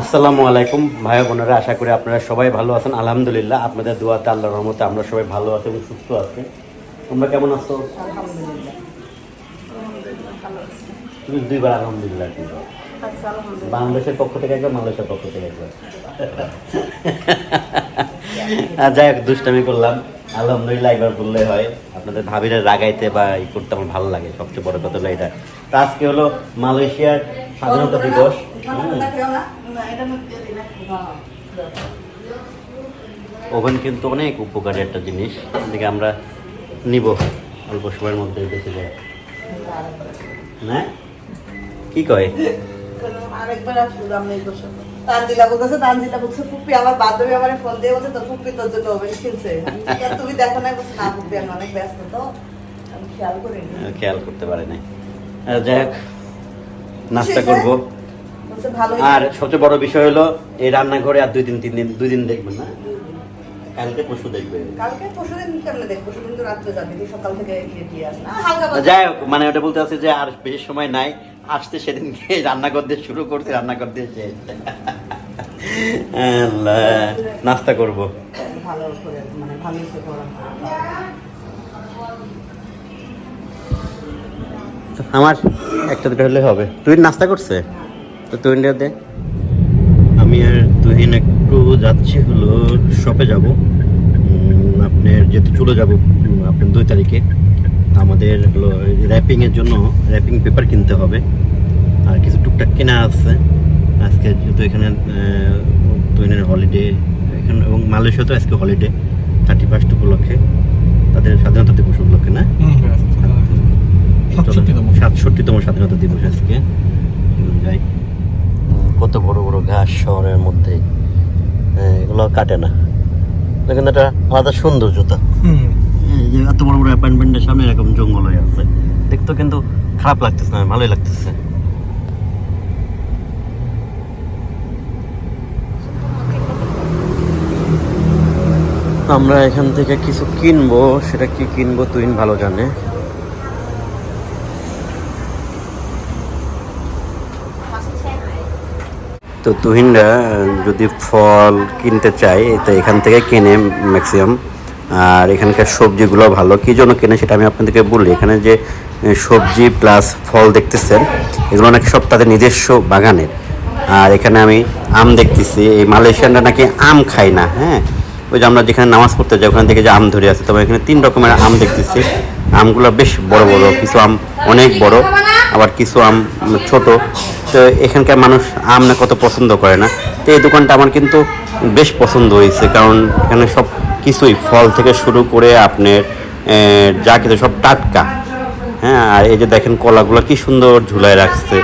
আসসালামু আলাইকুম, ভাই বোনেরা, আশা করি আপনারা সবাই ভালো আছেন। আলহামদুলিল্লাহ, আপনাদের দোয়াতে আল্লাহর রহমতে আমরা সবাই ভালো আছি এবং সুস্থ আছি। তোমরা কেমন আছো? তুমি দুইবার আলহামদুলিল্লাহ বাংলাদেশের পক্ষ থেকে একবার, মালয়েশিয়ার পক্ষ থেকে একবার। আর যাই হোক, দুষ্টামি করলাম। আলহামদুলিল্লাহ, একবার বললে হয়, আপনাদের ভাবিরা রাগাইতে বা ই করতে আমার ভালো লাগে, সবচেয়ে বড় কথা হলো এটা। তো আজকে হলো মালয়েশিয়ার স্বাধীনতা দিবস। ওভেন কিন্তু অনেক উপকারী একটা জিনিস। এদিকে আমরা নিব। অল্প সময়ের মধ্যে বেঁচে যায়। না? কি কয়? আরেকবার আসলাম এই বছর। তানজিলা বলতেছে তানজিলা বলছে ফুপি আমার বান্ধবী আমার ফোন দিয়ে বলছে তোর ফুপি তোর জন্য ওভেন কিনছে। আমি বলছি, "আর তুমি দেখো না বলছে না ফুপি আমি অনেক ব্যস্ত তো আমি খেয়াল করিনি। খেয়াল করতে পারে নাই। আহ, যাই হোক নাস্তা করব। আর সবচেয়ে বড় বিষয় হলো এই রান্নাঘরে আর দুই দিন তিন দিন দুই দিন দেখবেন না। কালকে পশু কালকে কেমনে দেখব পরশুদিন তো রাত্রে যাবে সকাল থেকে ইয়ে দিয়ে। যাই হোক মানে ওটা বলতে আছে যে আর বেশি সময় নাই। আসতে সেদিনকে রান্নাঘর দিয়ে শুরু করতে রান্নাঘর দিয়ে শেষ। নাস্তা করব। ভালো করে মানে ভালো আমার একটা দুটো হলে হবে। তুই নাস্তা করছে? তো তুই দে। আমি আর তুহিন একটু যাচ্ছি হলো শপে যাব। আপনার যেহেতু চলে যাব আপনার দুই তারিখে। আমাদের হলো র্যাপিংয়ের জন্য র্যাপিং পেপার কিনতে হবে। আর কিছু টুকটাক কেনা আছে। আজকে যেহেতু এখানে তুহিনের হলিডে এখানে এবং মালয়েশিয়াতেও আজকে হলিডে থার্টি ফার্স্ট উপলক্ষে। তাদের স্বাধীনতা দিবস উপলক্ষে না? সাতষট্টিতম। স্বাধীনতা দিবস আজকে। যাই। কত বড় বড় ঘাস শহরের মধ্যে। এগুলো কাটে না। কিন্তু একটা আলাদা সৌন্দর্যতা। এত বড় বড় অ্যাপার্টমেন্টের সামনে এরকম জঙ্গল হয়ে আছে। দেখতে কিন্তু খারাপ লাগতেছে না ভালোই লাগতেছে। আমরা এখান থেকে কিছু কিনবো। সেটা কি কিনবো তুই ভালো জানে। তো তুহিনরা যদি ফল কিনতে চায়, তো এখান থেকে কেনে ম্যাক্সিমাম আর এখানকার সবজিগুলো ভালো। কী জন্য কেনে সেটা আমি আপনাদেরকে বলি। এখানে যে সবজি প্লাস ফল দেখতেছেন, এগুলো নাকি সব তাদের নিজস্ব বাগানের। আর এখানে আমি আম দেখতেছি। এই মালয়েশিয়ানরা নাকি আম খায় না হ্যাঁ? ওই যে আমরা যেখানে নামাজ পড়তে যাই, ওখান থেকে যে আম ধরে আছে তবে এখানে তিন রকমের আম দেখতেছি। আমগুলো বেশ বড় বড়, কিছু আম অনেক বড়, আবার কিছু আম ছোট। তো এখানকার মানুষ আম না কত পছন্দ করে না। তো এই দোকানটা আমার কিন্তু বেশ পছন্দ হয়েছে, কারণ এখানে সব কিছুই, ফল থেকে শুরু করে আপনার যা কিছু সব টাটকা। হ্যাঁ আর এই যে দেখেন কলাগুলো কি সুন্দর ঝুলায় রাখছে।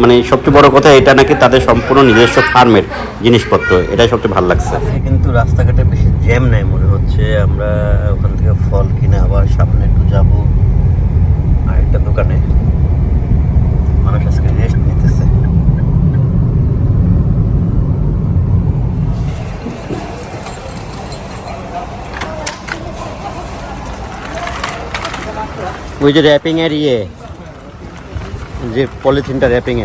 মানে সবচেয়ে বড় কথা এটা নাকি তাদের সম্পূর্ণ নিজস্ব ফার্মের জিনিসপত্র এটাই সবচেয়ে ভালো লাগছে। কিন্তু রাস্তাঘাটে বেশি জ্যাম নাই মনে হচ্ছে আমরা ওখান থেকে ফল কিনে আবার সামনে একটু যাব। আর একটা দোকানে মানুষ আজকে রেস্ট নিতেছে। ওই যে র্যাপিং এর ইয়ে। যে পলিথিনটা র্যাপিং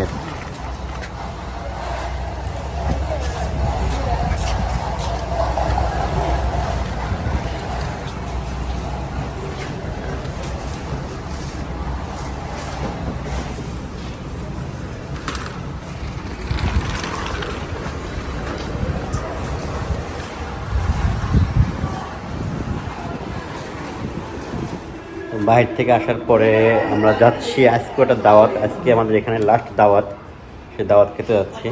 বাইরে থেকে আসার পরে আমরা যাচ্ছি, আজকে ওটা দাওয়াত, আজকে আমাদের এখানে লাস্ট দাওয়াত, সে দাওয়াত খেতে যাচ্ছি।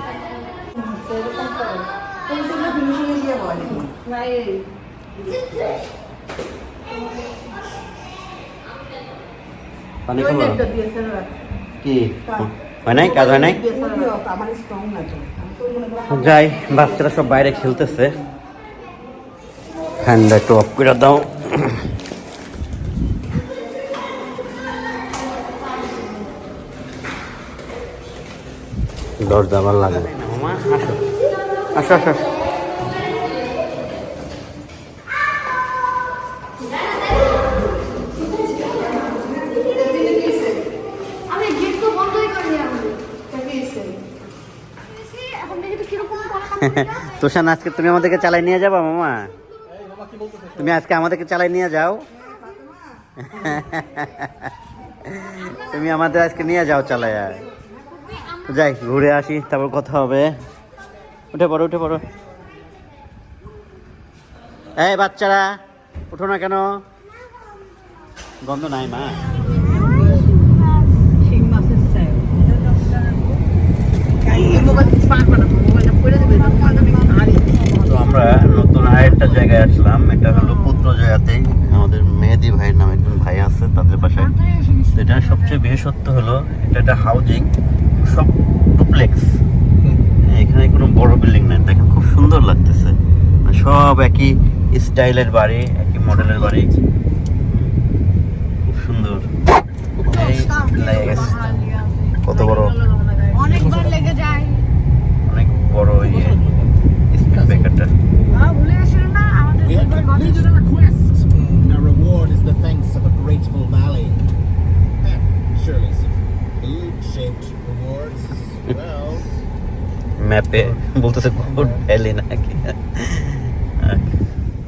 হয় নাই? কাজ হয় নাই? যাই, বাচ্চারা সব বাইরে খেলতেছে। ফ্যানটা অফ দাও। দরজা লাগবে আসো আসো আসো। তোষান আজকে তুমি আমাদেরকে চালাই নিয়ে যাবা মামা? তুমি আজকে আমাদেরকে চালাই নিয়ে যাও। তুমি আমাদের আজকে নিয়ে যাও চালায়। যাই ঘুরে আসি তারপর কথা হবে। উঠে পড়ো উঠে পড়ো। এই বাচ্চারা উঠো না কেন? গন্ধ নাই মা। তো আমরা নতুন আরেকটা জায়গায় আসলাম। এটা হলো পুত্রজয়াতেই আমাদের মেহেদি ভাইয়ের নামে একজন ভাই আছে তাদের বাসায়। এটা সবচেয়ে বিশেষত্ব হলো এটা একটা হাউজিং সব ডুপ্লেক্স এখানে কোনো বড় বিল্ডিং নেই। দেখেন খুব সুন্দর লাগতেছে। সব একই স্টাইলের বাড়ি একই মডেলের বাড়ি। খুব সুন্দর। কত বড়? অনেকবার লেগে যায়। অনেক বড় ইয়ে স্পিড ব্রেকারটা ভুলে গেছিলেন না আমাদের ম্যাপে বলতেছে গুড ভ্যালি নাকি?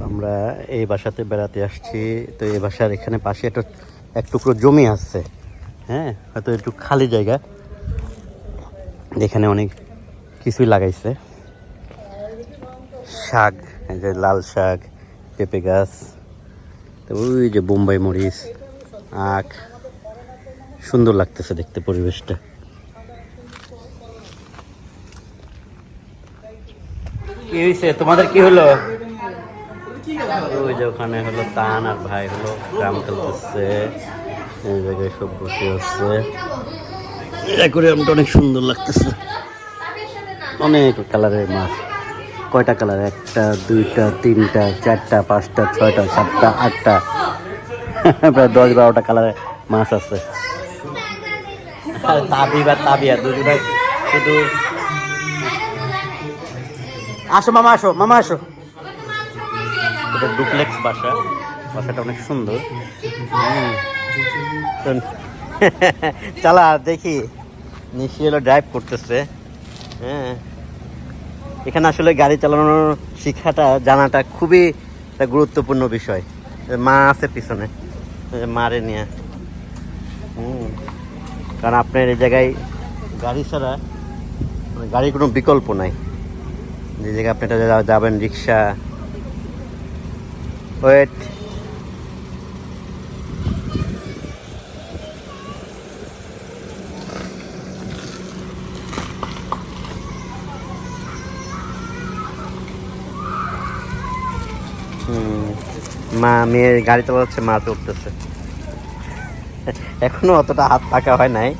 আমরা এই বাসাতে বেড়াতে আসছি তো এই বাসার এখানে পাশে একটা এক টুকরো জমি আছে হ্যাঁ? হয়তো একটু খালি জায়গা। এখানে অনেক কিছুই লাগাইছে। শাক এই যে লাল শাক পেঁপে গাছ তো ওই যে বোম্বাই মরিচ আখ। সুন্দর লাগতেছে দেখতে পরিবেশটা। কি হয়েছে তোমাদের কি হলো? ওই যে ওখানে হলো তান আর ভাই হলো গ্রাম খেলতেছে। এই জায়গায় সব বসে আছে। অ্যাকোরিয়ামটা অনেক সুন্দর লাগতেছে। অনেক কালারের মাছ। কয়টা কালার? একটা দুইটা তিনটা চারটা পাঁচটা ছয়টা সাতটা আটটা। প্রায় দশ বারোটা কালারের মাছ আছে। আর তাবি বা তাবিয়া দুজনে শুধু আসো, মামা আসো মামা আসো। এটা ডুপ্লেক্স বাসা। বাসাটা অনেক সুন্দর। চালা, দেখি। নিশি হলো ড্রাইভ করতেছে। হ্যাঁ। এখানে আসলে গাড়ি চালানোর শিক্ষাটা, জানাটা খুবই একটা গুরুত্বপূর্ণ বিষয়। মা আছে পিছনে। মারে নিয়ে। কারণ আপনার এই জায়গায় গাড়ি ছাড়া মানে গাড়ির কোনো বিকল্প নাই। যে জায়গায় আপনি যাবেন, রিক্সা। ওয়েট। মা, মেয়ের গাড়ি চালাচ্ছে মা চড়তেছে এখনও অতটা হাত পাকা হয় নাই।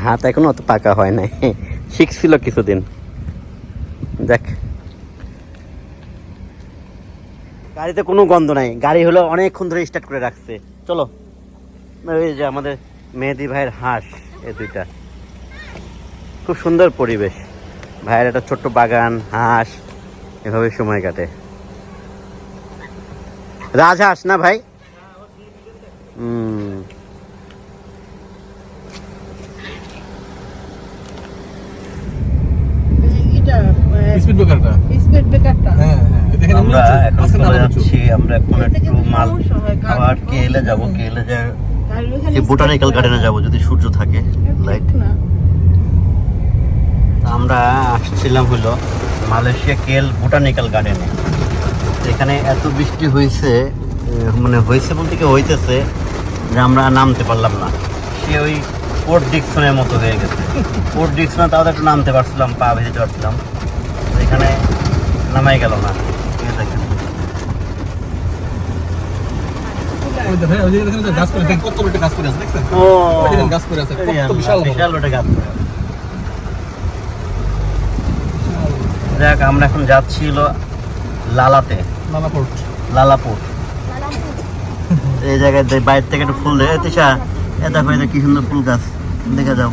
হাত এখনও অত পাকা হয় নাই। শিখছিল কিছুদিন। দেখ। গাড়িতে কোনো গন্ধ নাই। গাড়ি হলো অনেকক্ষণ ধরে স্টার্ট করে রাখছে। চলো। ওই যে আমাদের মেহেদি ভাইয়ের হাঁস, এই দুইটা। খুব সুন্দর পরিবেশ। ভাইয়ের একটা ছোট্ট বাগান, হাঁস, এভাবে সময় কাটে। রাজহাঁস না ভাই হুম এটা স্পিড ব্রেকারটা স্পিড ব্রেকারটা হ্যাঁ হ্যাঁ দেখেন আমরা এখন চলে যাচ্ছি আমরা এখন একটু মাল খাবার কেলে যাব কেলে যে বোটানিক্যাল গার্ডেনে যাব যদি সূর্য থাকে লাইট না। আমরা আসছিলাম হলো মালয়েশিয়া কেল বোটানিক্যাল গার্ডেনে। এখানে এত বৃষ্টি হয়েছে আহ, মানে হয়েছে বলতে কি হইতেছে যে আমরা নামতে পারলাম না। সে ওই পোর্ট ডিকশনের মতো হয়ে গেছে। পোর্ট ডিকশনে তাও একটু নামতে পারছিলাম পা ভেজতে পারছিলাম এখানে নামাই গেল না। যাক আমরা এখন যাচ্ছি হলো লালাতে। পোর্ট লালাপুর এই জায়গায় দে- বাইরে থেকে একটু ফুল দেখে তিশা, এ দেখো এটা কি সুন্দর ফুল গাছ, দেখে যাও।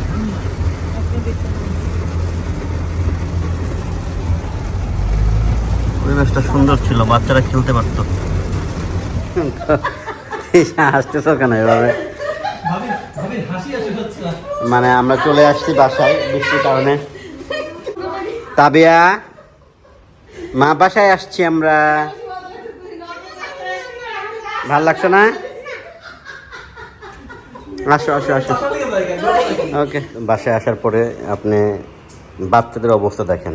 পরিবেশটা সুন্দর ছিল, বাচ্চারা খেলতে পারতো। হাসতেছ কেন এভাবে? মানে আমরা চলে আসছি বাসায়, বৃষ্টির কারণে। তাবিয়া, মা বাসায় আসছি আমরা। ভালো লাগছে না? আসো আসো আসো। ওকে বাসায় আসার পরে আপনি বাচ্চাদের অবস্থা দেখেন।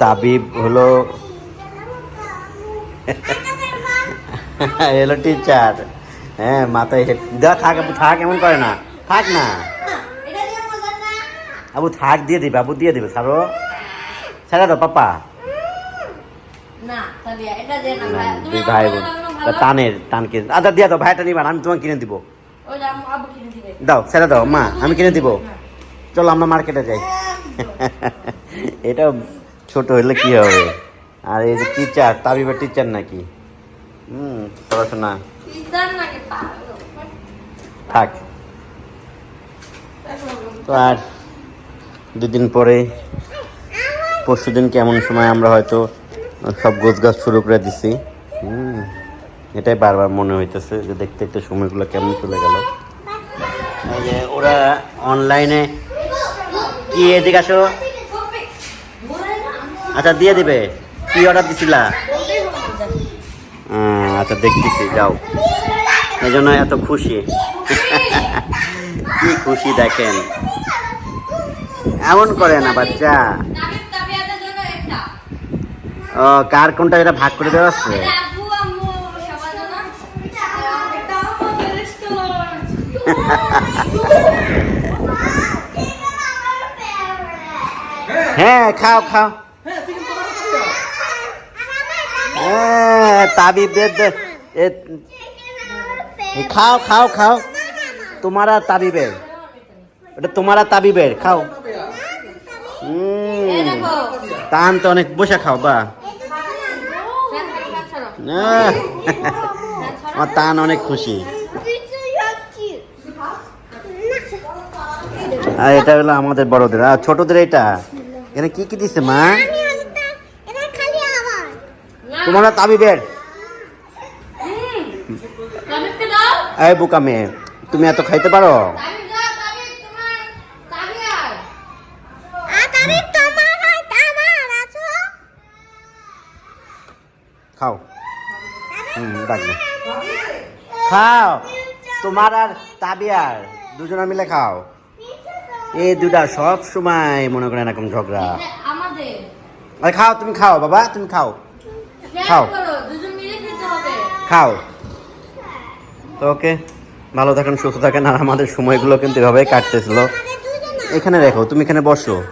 তাবিব হলো এলো টিচার হ্যাঁ মাথায় হেড দেখ থাক থাক এমন করে না। থাক না। আবু থাক দিয়ে দিবে আবু দিয়ে দিবে সারো ছাড়া দাও পাপা। না তাবিয়া এটা দে না ভাই। ভাই বোন। টানের টান কিনে আচ্ছা দিয়ে দাও ভাইটা নিবা আমি তোমাকে কিনে দিব। দাও ছেড়ে দাও মা আমি কিনে দিব। চলো আমরা মার্কেটে যাই। এটা ছোট হলে কি হবে? আর এই যে টিচার তাবিবার টিচার নাকি? হুম পড়াশোনা। থাক। তো আর দুদিন পরে পরশু দিন কেমন সময় আমরা হয়তো সব গোছ গাছ শুরু করে দিছি। হুম। এটাই বারবার মনে হইতেছে যে দেখতে দেখতে সময়গুলো কেমন চলে গেল। যে ওরা অনলাইনে কি এদিকে আসো? আচ্ছা দিয়ে দিবে। কি অর্ডার দিছিলা? আচ্ছা দেখতেছি যাও। এই জন্য এত খুশি। কি খুশি দেখেন। এমন করে না বাচ্চা। ও কার কোনটা এটা ভাগ করে দেওয়া আছে? হ্যাঁ খাও খাও। হ্যাঁ খাও খাও খাও। তোমার তাবিবের। ওটা তোমার তাবিবের খাও। টান তো অনেক বসে খাও বা। আমার টান অনেক খুশি। আর এটা হলো আমাদের বড়দের। আর ছোটদের এটা? এখানে কি কি দিছে মা? তোমার তাবিবকে দাও এই বুকা মেয়ে তুমি এত খাইতে পারো? খাও। হুম ডাকবে। খাও। তোমার আর তাবিয়ার। দুজনে মিলে খাও। এই দুটা সব সময় মনে করেন এরকম ঝগড়া। আরে খাও তুমি খাও বাবা তুমি খাও। খাও। খেতে হবে। খাও। তো ওকে ভালো থাকেন সুস্থ থাকেন আর আমাদের সময়গুলো কিন্তু এভাবেই কাটতেছিল। এখানে রেখো তুমি এখানে বসো।